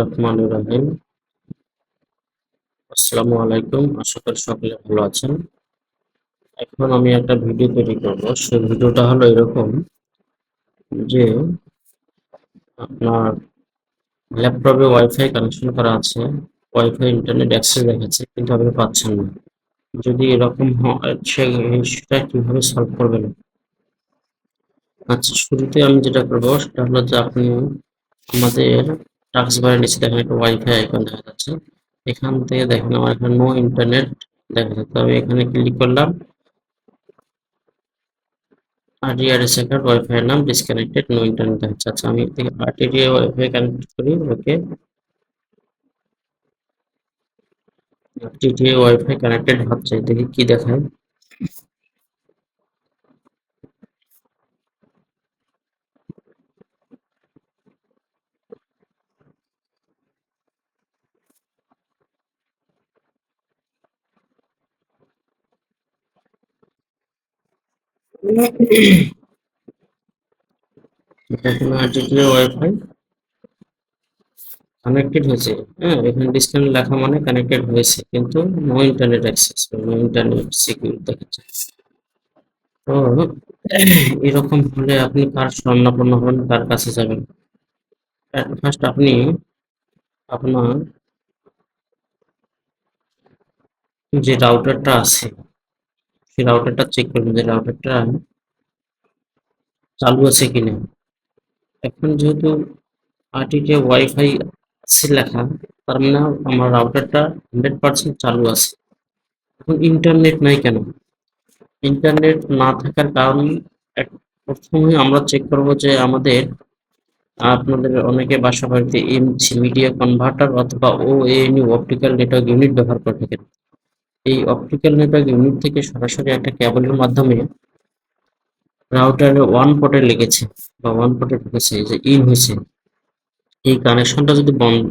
রহমান রহিম। আসসালামু আলাইকুম, আশা করি সকলে ভালো আছেন। এখন আমি একটা ভিডিও তৈরি করব। সেই ভিডিওটা হলো এরকম যে আপনার ল্যাপটপে ওয়াইফাই কানেকশন করা আছে, ওয়াইফাই ইন্টারনেট অ্যাক্সেস দেখাচ্ছে, কিন্তু আপনি পাচ্ছেন না। যদি এরকম হয় সেটা কীভাবে সলভ করবেন? আচ্ছা শুরুতে আমি যেটা করব, সেটা হলো যে আপনি আমাদের টাস্ক বারের নিচে দেখেন একটা ওয়াইফাই আইকন দেখা যাচ্ছে। এখান থেকে দেখেন আমার এখানে নো ইন্টারনেট দেখা যাচ্ছে। আমি এখানে ক্লিক করলাম। ওয়াইফাই এর নাম ডিসকানেক্টেড নো ইন্টারনেট আচ্ছা আমি ওয়াইফাই কানেক্ট করি, ওকে। আরটিআর ওয়াইফাই কানেক্টেড হচ্ছে। দেখি কি দেখায়? ওয়াইফাই কানেক্টেড হয়েছে। হ্যাঁ এখানে ডিসকানেক্ট লেখা মানে কানেক্টেড হয়েছে, কিন্তু no internet access no internet secure দেখাচ্ছে। তো এরকম হলে আপনি কার স্বর্ণাপন্ন হবেন কার কাছে যাবেন? ফার্স্ট আপনি আপনার যে রাউটারটা আছে সেই রাউটারটা চেক করবেন যে রাউটারটা চালু আছে কিনা। এখন যেহেতু আরটিটি ওয়াইফাই আছে লেখা, তার মানে আমার রাউটারটা হান্ড্রেড পার্সেন্ট চালু আছে। এখন ইন্টারনেট নাই কেন? ইন্টারনেট না থাকার কারণ প্রথমে আমরা চেক করব যে আমাদের, আপনাদের অনেকে বাসা বাড়িতে এমসি মিডিয়া কনভার্টার অথবা ও এএনইউ অপটিক্যাল নেটওয়ার্ক ইউনিট ব্যবহার করে থাকেন। এই অপটিক্যাল নেটওয়ার্ক ইউনিট থেকে সরাসরি একটা কেবলের মাধ্যমে রাউটারে ওয়ান পটে লেগেছে বা ওয়ান পটে ঢুকেছে যে ইন হয়েছে। এই কানেকশনটা যদি বন্ধ,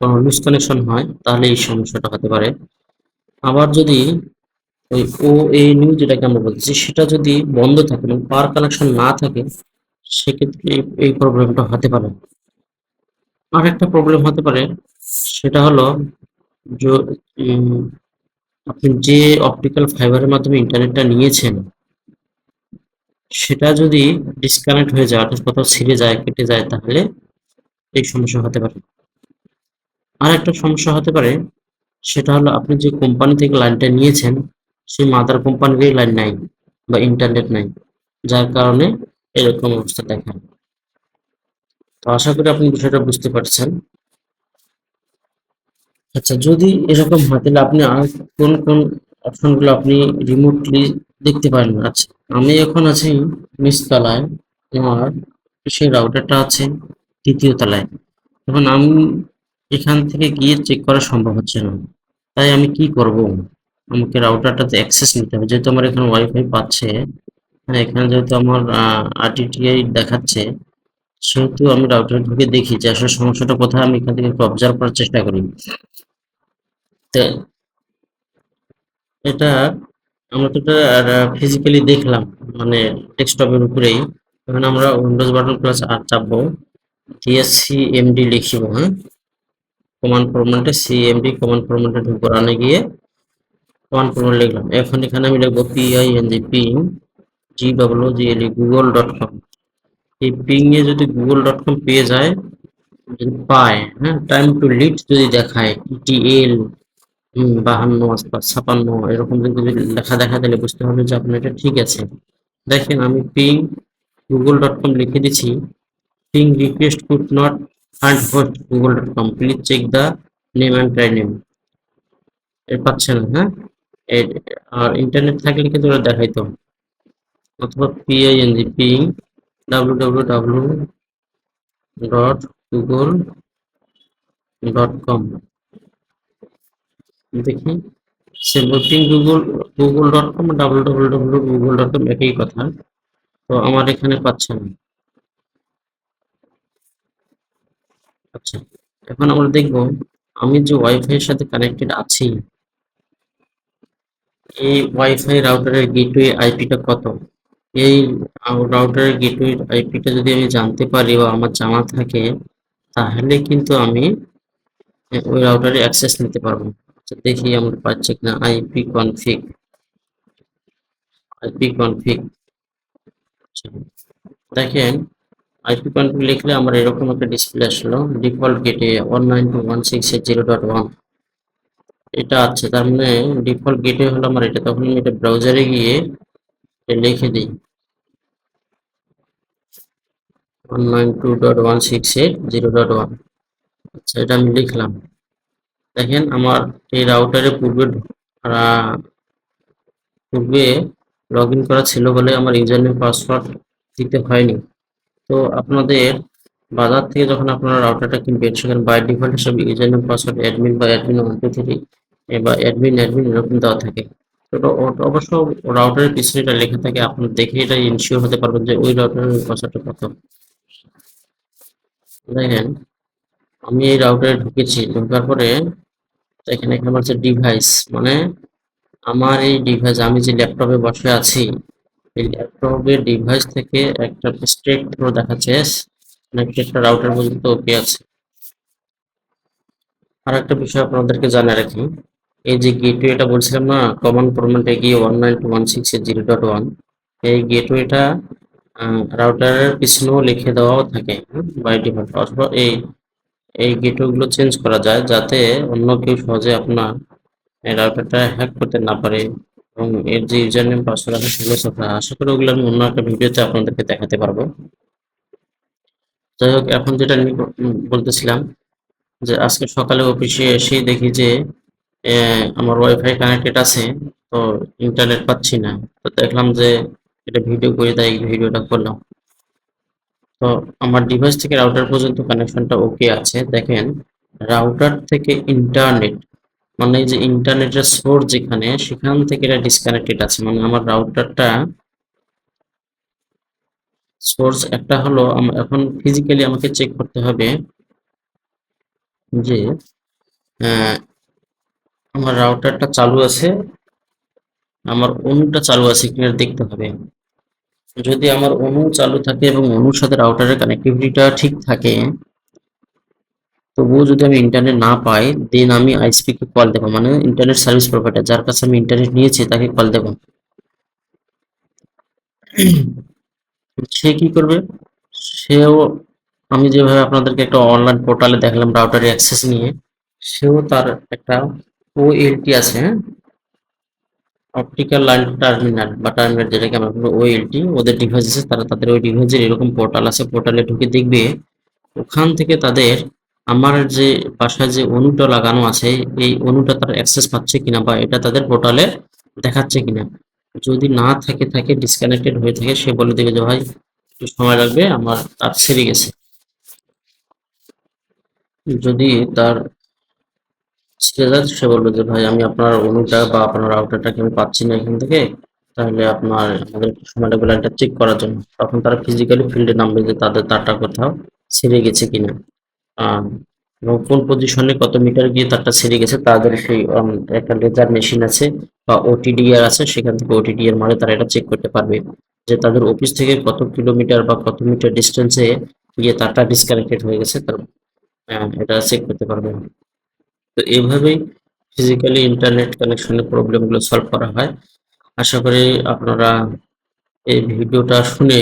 কোনো লুজ কানেকশন হয়, তাহলে এই সমস্যাটা হতে পারে। আবার যদি ওই ও এ নিউ যেটাকে আমরা বলছি সেটা যদি বন্ধ থাকে এবং পাওয়ার কানেকশন না থাকে, সেক্ষেত্রে এই প্রবলেমটা হতে পারে। আর একটা প্রবলেম হতে পারে, সেটা হলো আপনি যে অপটিক্যাল ফাইবারের মাধ্যমে ইন্টারনেটটা নিয়েছেন, সেটা যদি ডিসকানেক্ট হয়ে যায়, অর্থাৎ কোথাও ছিঁড়ে যায়, কেটে যায়, তাহলে এই সমস্যা হতে পারে। আর একটা সমস্যা হতে পারে, সেটা হলো আপনি যে কোম্পানি থেকে লাইনটা নিয়েছেন, সেই মাদার কোম্পানিরই লাইন নাই বা ইন্টারনেট নাই, যার কারণে এরকম অবস্থা দেখায় তো আশা করি আপনি বিষয়টা বুঝতে পারছেন। আচ্ছা যদি এরকম হয়, তাহলে আপনি আর কোন কোন অপশনগুলো আপনি রিমোটলি দেখতে পারেন? আচ্ছা আমি এখন আছি নিচতলায় আমার সেই রাউটারটা আছে তৃতীয় তলায়। এখন আমি এখান থেকে গিয়ে চেক করা সম্ভব হচ্ছে না। তাই আমি কি করব? আমাকে রাউটারটাতে অ্যাক্সেস নিতে হবে। যেহেতু আমার এখানে ওয়াইফাই পাচ্ছে হ্যাঁ এখানে যেহেতু আমার আরটিটিআই দেখাচ্ছে, সেহেতু আমি রাউটারে ঢুকে দেখি যে আসলে সমস্যাটা কোথায়, আমি এখান থেকে একটু অবজার্ভ করার চেষ্টা করি। এটা আমরা তো এটা ফিজিক্যালি দেখলাম মানে ডেস্কটপের উপরেই। এখন আমরা উইন্ডোজ বাটন প্লাস আর চাপবো। ডিএসসি এমডি লিখিব হ্যাঁ? কমান্ড ফরম্যাটে সিএমডি কমান্ড ফরম্যাটে ঢুকবো রানে গিয়ে কমান্ড ফরম্যাট লিখলাম। এখন এখানে আমি লিখব P I N G ping G W G L Google dot com এই পিং এ যদি গুগল ডট কম পেয়ে যায়, যদি পায় হ্যাঁ? টাইম টু লিড যদি দেখায় ইটিএল বাহান্ন আশপাশ ছাপান্ন, এরকম যদি লেখা দেখা দিলে বুঝতে হবে যে আপনার এটা ঠিক আছে। দেখেন আমি পিং গুগল ডট কম লিখে দিচ্ছি। Ping request could not find host Google dot com please check the name and try name এর পাচ্ছে না হ্যাঁ? আর ইন্টারনেট থাকলে কিন্তু ওরা দেখাইতো। অথবা P I N G ping W W W dot Google dot com দেখি। Seventeen Google Google dot com W W W Google dot com একই কথা। তো আমার এখানে পাচ্ছে না। আচ্ছা এখন আমরা দেখব, আমি যে ওয়াইফাই এর সাথে কানেক্টেড আছি, এই ওয়াইফাই রাউটারের গেটওয়ে আইপিটা কত? এই রাউটারের গেটওয়ে আইপিটা যদি আমি জানতে পারি বা আমার জানা থাকে, তাহলে কিন্তু আমি ওই রাউটারে অ্যাক্সেস নিতে পারব। দেখি আমরা পাচ্ছি কিনা। আইপি কনফিগ আইপি কনফিগ দেখেন আইপি কনফিগ লিখলে আমার এরকম একটা ডিসপ্লে আসলো। ডিফল্ট গেটে one two one six eight zero dot one এটা আছে, তার মানে ডিফল্ট গেটে হলো আমার এটা। তখন আমি এটা ব্রাউজারে গিয়ে লিখে দিই। One nine two dot one six eight zero dot one আচ্ছা এটা আমি লিখলাম। দেখেন আমার এই রাউটারে পূর্বে পূর্বে লগ করা ছিল বলে আমার ইউজার নেম পাসওয়ার্ড দিতে হয়নি। তো আপনাদের বাজার থেকে যখন আপনারা রাউটারটা কিনবেন, সেখানে বাই ডিফল্ট হিসেবে ইউজার নেম পাসওয়ার্ড অ্যাডমিন বা অ্যাডমিন ওয়ান টু থ্রি বা অ্যাডমিন অ্যাডমিন এরকম দেওয়া থাকে। তো অবশ্য রাউটারের পিছনে এটা লেখা থাকে আপনার দেখে এটা ইনশিওর হতে পারবেন যে ওই রাউটারের পাসওয়ার্ডটা কত। দেখেন, আমি এই রাউটারে ঢুকেছি, ঢোকার পরে এখানে এখানে আমার হচ্ছে ডিভাইস মানে আমার এই ডিভাইস আমি যে ল্যাপটপে বসে আছি, এই ল্যাপটপের ডিভাইস থেকে একটা স্ট্রেট থ্রো দেখাচ্ছে নাকি একটা রাউটার পর্যন্ত ওকে আছে। আর একটা বিষয় আপনাদেরকে জানা রাখি, এই যে গেটওয়েটা বলছিলাম না কমন ফরম্যাটে গিয়ে one nine two one six zero dot one এই গেটওয়েটা রাউটারের পিছনেও লিখে দেওয়াও থাকে বাই ডিফল্ট অথবা এই এই গেটওয়েগুলো চেঞ্জ করা যায় যাতে অন্য কেউ সহজে আপনার রাউটারটা হ্যাক করতে না পারে এবং এর যে ইউজার নেম পাসওয়ার্ড আছে সেগুলো সব আশা করি ওগুলো আমি অন্য একটা ভিডিওতে আপনাদেরকে দেখাতে পারব। যাই হোক এখন যেটা উম, বলতেছিলাম যে আজকে সকালে অফিসে এসেই দেখি যে আমার ওয়াইফাই কানেক্টেড আছে তো ইন্টারনেট পাচ্ছি না। তো দেখলাম যে এটা ভিডিও করে তাই ভিডিওটা করলাম। তো আমার ডিভাইস থেকে রাউটার পর্যন্ত কানেকশনটা ওকে আছে। দেখেন রাউটার থেকে ইন্টারনেট মানে যে ইন্টারনেটের সোর্স যেখানে, সেখান থেকে এটা ডিসকানেক্টেড আছে। মানে আমার রাউটারটা সোর্স একটা হলো এখন ফিজিক্যালি আমাকে চেক করতে হবে যে আমার রাউটারটা চালু আছে, আমার অনুটা চালু আছে কিনা দেখতে হবে। যদি আমার অনু চালু থাকে এবং অনুর সাথে রাউটারের কানেক্টিভিটিটা ঠিক থাকে, তবুও যদি আমি ইন্টারনেট না পাই দেন আমি আইএসপি কে কল দেবো মানে ইন্টারনেট সার্ভিস প্রোভাইডার যার কাছে আমি ইন্টারনেট নিয়েছি, তাকে কল দেবো। সে কি করবে? সেও, আমি যেভাবে আপনাদেরকে একটা অনলাইন পোর্টালে দেখলাম রাউটারে অ্যাক্সেস নিয়ে, সেও তার একটা ওএলটি আছে হ্যাঁ? অপটিক্যাল লাইন টার্মিনাল বা টার্মিনাল যেটাকে আমরা বলি ওএলটি ওদের ডিভাইস আছে তারা তাদের ওই ডিভাইসের এরকম পোর্টাল আছে পোর্টালে ঢুকে দেখবে ওখান থেকে তাদের আমার যে বাসায় যে অনুটা লাগানো আছে, এই অনুটা তারা অ্যাক্সেস পাচ্ছে কিনা বা এটা তাদের পোর্টালে দেখাচ্ছে কিনা। যদি না থাকে থাকে ডিসকানেক্টেড হয়ে থাকে, সে বলে দেবে যে, ভাই, একটু সময় লাগবে, আমার তার সেরে গেছে। যদি তার যায় সে বলবে যে, ভাই, আমি আপনার অনুটা বা আপনার রাউটারটাকে আমি পাচ্ছি না এখান থেকে। তাহলে আপনার, আমাদের একটু সময় চেক করার জন্য। তখন তারা ফিজিক্যালি ফিল্ডে নামবে যে, তাদের তারটা কোথাও ছেড়ে গেছে কিনা? এবং কোন পজিশনে কত মিটার গিয়ে তারটা ছেড়ে গেছে, তাদের সেই একটা লেজার মেশিন আছে বা ওটিডিআর আছে, সেখান থেকে ওটিডিআর মানে তারা এটা চেক করতে পারবে যে, তাদের অফিস থেকে কত কিলোমিটার বা কত মিটার ডিস্টেন্সে গিয়ে তারটা ডিসকানেক্টেড হয়ে গেছে, তার এটা চেক করতে পারবে। তো এইভাবেই ফিজিক্যালি ইন্টারনেট কানেকশনের প্রবলেমগুলো সলভ করা হয়। আশা করি আপনারা এই ভিডিওটা শুনে,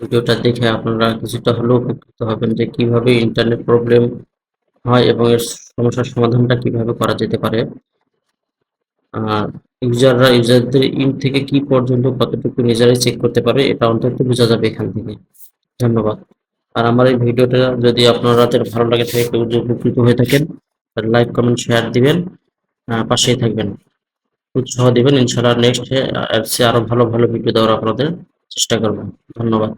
ভিডিওটা দেখে আপনারা কিছুটা হলেও উপকৃত হবেন যে কীভাবে ইন্টারনেট প্রবলেম হয় এবং এর সমস্যার সমাধানটা কীভাবে করা যেতে পারে। আর ইউজাররা, ইউজারদের ইন থেকে কি পর্যন্ত কতটুকু নিজেরাই চেক করতে পারে, এটা অন্তত বোঝা যাবে এখান থেকে। ধন্যবাদ। আর আমার এই ভিডিওটা যদি আপনাদের ভালো লাগে থাকে উপকৃত হয়ে থাকেন। লাইক কমেন্ট শেয়ার দিবেন। পাশেই থাকবেন। উৎসাহ দিবেন। ইনশাআল্লাহ নেক্সট আরও ভালো ভালো ভিডিও দেওয়ার আপনাদের চেষ্টা করবেন ধন্যবাদ।